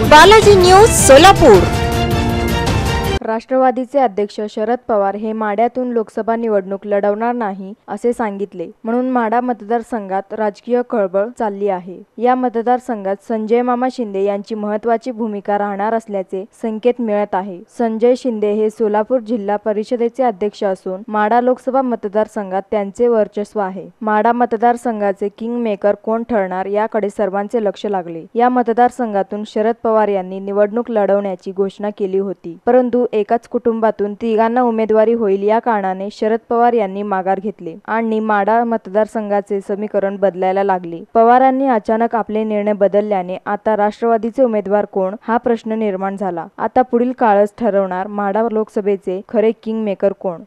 Balaji news Solapur. राष्ट्रवादीचे अध्यक्ष शरद पवार हे माढ्यातून लोकसभा निवडणूक लढवणार नाही असे सांगितले. म्हणून माडा मतदारसंघात राजकीय खळबळ चालली आहे. या मतदारसंघात संजय मामा शिंदे यांची महत्वाची भूमिका राहणार असल्याचे संकेत मिळत आहे. संजय शिंदे हे सोलापूर जिल्हा परिषदेचे अध्यक्ष असून माढा लोकसभा मतदारसंघात त्यांचे वर्चस्व आहे. माढा मतदारसंघाचे किंग मेकर कोण ठरणार याकडे सर्वांचे लक्ष लागले. या मतदारसंघातून शरद पवार यांनी निवडणूक लढवण्याची घोषणा केली होती. परंतु एकाच कुटुंबातून तिघांना उमेदवारी होईल या कारणाने शरद पवार यांनी माघार घेतले आणि माढा मतदारसंघाचे समीकरण बदलायला लागले. पवारांनी अचानक आपले निर्णय बदलल्याने आता राष्ट्रवादीचे उमेदवार कोण हा प्रश्न निर्माण झाला. आता पुढील काळच ठरवणार माडा लोकसभेचे खरे किंग मेकर कोण?